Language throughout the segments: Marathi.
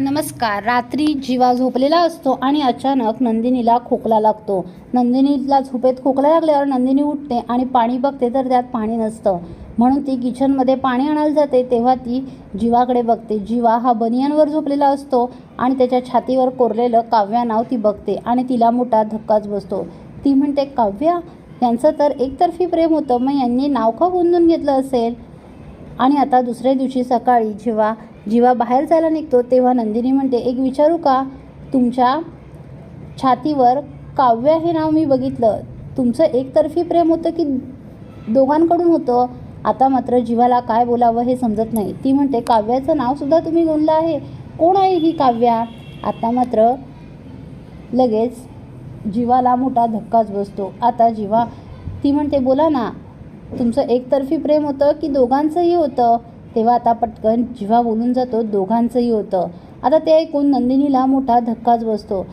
नमस्कार. रात्री जीवा झोपलेला असतो आणि अचानक नंदिनीला खोकला लागतो. नंदिनीला झोपेत खोकला लागल्यावर नंदिनी उठते आणि पाणी बघते तर त्यात पाणी नसतं. म्हणून ती किचनमध्ये पाणी आणायला जाते तेव्हा ती जीवाकडे बघते. जीवा हा बनियांवर झोपलेला असतो आणि त्याच्या छातीवर कोरलेलं काव्या नाव ती बघते आणि तिला मोठा धक्काच बसतो. ती म्हणते काव्या यांचं तर एकतर्फी प्रेम होतं. मग यांनी नाव का गोंधून घेतलं असेल? आणि आता दुसऱ्या दिवशी सकाळी जेव्हा जीवा बाहेर जायला निघतो तेव्हा नंदिनी म्हणते एक विचारू का? तुमच्या छातीवर काव्य हे नाव मी बघितलं. तुमचं एकतर्फी प्रेम होतं की दोघांकडून होतं? आता मात्र जीवाला काय बोलावं हे समजत नाही. ती म्हणते काव्याचं नावसुद्धा तुम्ही गोंधलं आहे. कोण आहे ही काव्या? आता मात्र लगेच जीवाला मोठा धक्काच बसतो. आता जीवा ती म्हणते बोला ना तुमचं एकतर्फी प्रेम होतं की दोघांचंही होतं? तेव्हा आता पटकन जिव्हा बोलून जातो दोघांचंही होतं. आता ते ऐकून नंदिनीला मोठा धक्काच बसतो.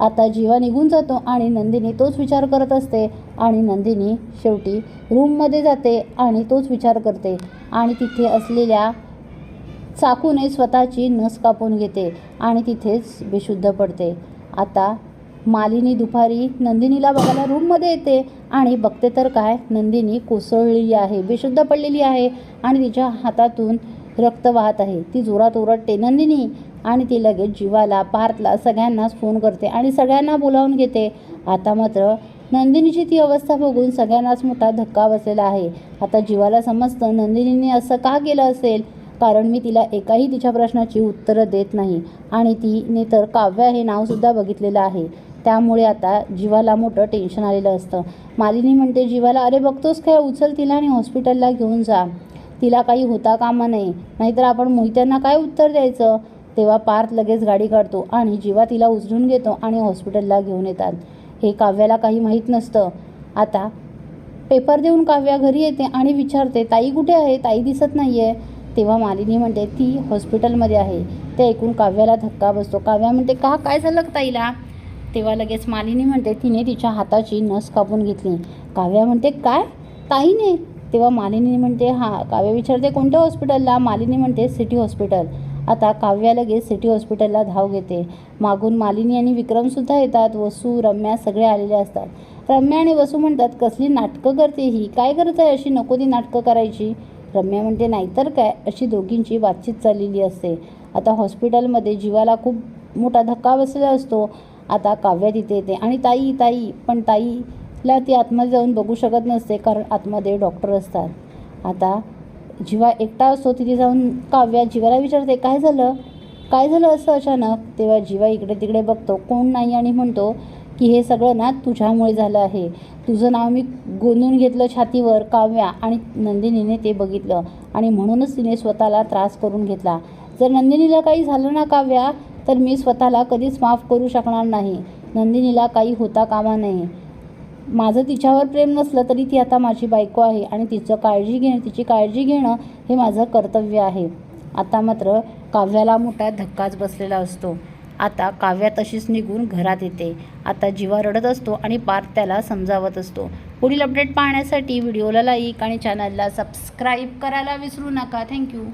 आता जीवा निघून जातो आणि नंदिनी तोच विचार करत असते आणि नंदिनी शेवटी रूममध्ये जाते आणि तोच विचार करते आणि तिथे असलेल्या चाकूने स्वतःची नस कापून घेते आणि तिथेच बेशुद्ध पडते. आता मालिनी दुपारी नंदिनीला बघायला रूममध्ये येते. आणि बघते तर काय नंदिनी कोसळलेली आहे बेशुद्ध पडलेली आहे आणि तिच्या हातातून रक्त वाहत आहे. ती जोरात ओरडते नंदिनी! आणि ती लगेच जीवाला पार्थला सगळ्यांनाच फोन करते आणि सगळ्यांना बोलावून घेते. आता मात्र नंदिनीची ती अवस्था बघून सगळ्यांनाच मोठा धक्का बसलेला आहे. आता जीवाला समजतं नंदिनीने असं का केलं असेल? कारण मी तिला एकाही तिच्या प्रश्नाची उत्तरं देत नाही आणि तिने तर काव्या हे नावसुद्धा बघितलेलं आहे. त्यामुळे आता जीवाला मोठं टेन्शन आलेलं असतं. मालिनी म्हणते जीवाला अरे बघतोस काय? उचल तिला आणि हॉस्पिटलला घेऊन जा. तिला काही होता कामा नये. नाहीतर आपण मोहित्यांना काय उत्तर द्यायचं? तेव्हा पार्थ लगेच गाडी काढतो आणि जीवा तिला उचलून घेतो आणि हॉस्पिटलला घेऊन येतात. हे काव्याला काही माहीत नसतं. आता पेपर देऊन काव्या घरी येते आणि विचारते ताई कुठे आहे? ताई दिसत नाही आहे तेव्हा मालिनी म्हणते ती हॉस्पिटलमध्ये आहे. ते ऐकून काव्याला धक्का बसतो. काव्या म्हणते का? काय झालं का ताईला? तेव्हा लगेच मालिनी म्हणते तिने तिच्या हाताची नस कापून घेतली. काव्या म्हणते काय? ताईने? तेव्हा मालिनी म्हणते हां. काव्या विचारते कोणत्या हॉस्पिटलला मालिनी म्हणते सिटी हॉस्पिटल आता काव्या लगेच सिटी हॉस्पिटलला धाव घेते. मागून मालिनी आणि विक्रमसुद्धा येतात. वसू रम्या सगळे आलेले असतात. रम्या आणि वसू म्हणतात कसली नाटकं करते ही? काय करत आहे अशी? नको ती नाटकं करायची. रम्या म्हणते नाहीतर काय? अशी दोघींची बातचीत चाललेली असते. आता हॉस्पिटलमध्ये जीवाला खूप मोठा धक्का बसलेला असतो. आता काव्या तिथे येते. आणि ताई ताई पण ताईला ती आतमध्ये जाऊन बघू शकत नसते कारण आतमध्ये डॉक्टर असतात. आता जीवा एकटा असतो तिथे जाऊन काव्या जीवाला विचारते काय झालं? काय झालं असं अचानक? तेव्हा जीवा इकडे तिकडे बघतो. कोण नाही? आणि म्हणतो की हे सगळं ना तुझ्यामुळे झालं आहे. तुझं नाव मी गोंधून घेतलं छातीवर काव्या. आणि नंदिनीने ते बघितलं. आणि म्हणूनच तिने स्वतःला त्रास करून घेतला. जर नंदिनीला काही झालं ना काव्या तर मी स्वतःला कधीच माफ करू शकणार नाही. नंदिनीला काही होता कामा नये. माझं तिच्यावर प्रेम नसलं तरी ती आता माझी बायको आहे आणि तिचं काळजी घेणं तिची काळजी घेणं हे माझं कर्तव्य आहे. आता मात्र काव्याला मोठा धक्काच बसलेला असतो. आता काव्या तशीच निघून घरात येते. आता जीवा रडत असतो आणि पार्थ त्याला समजावत असतो. पुढील अपडेट पाहण्यासाठी व्हिडिओला लाईक आणि चॅनलला सबस्क्राईब करायला विसरू नका. थँक्यू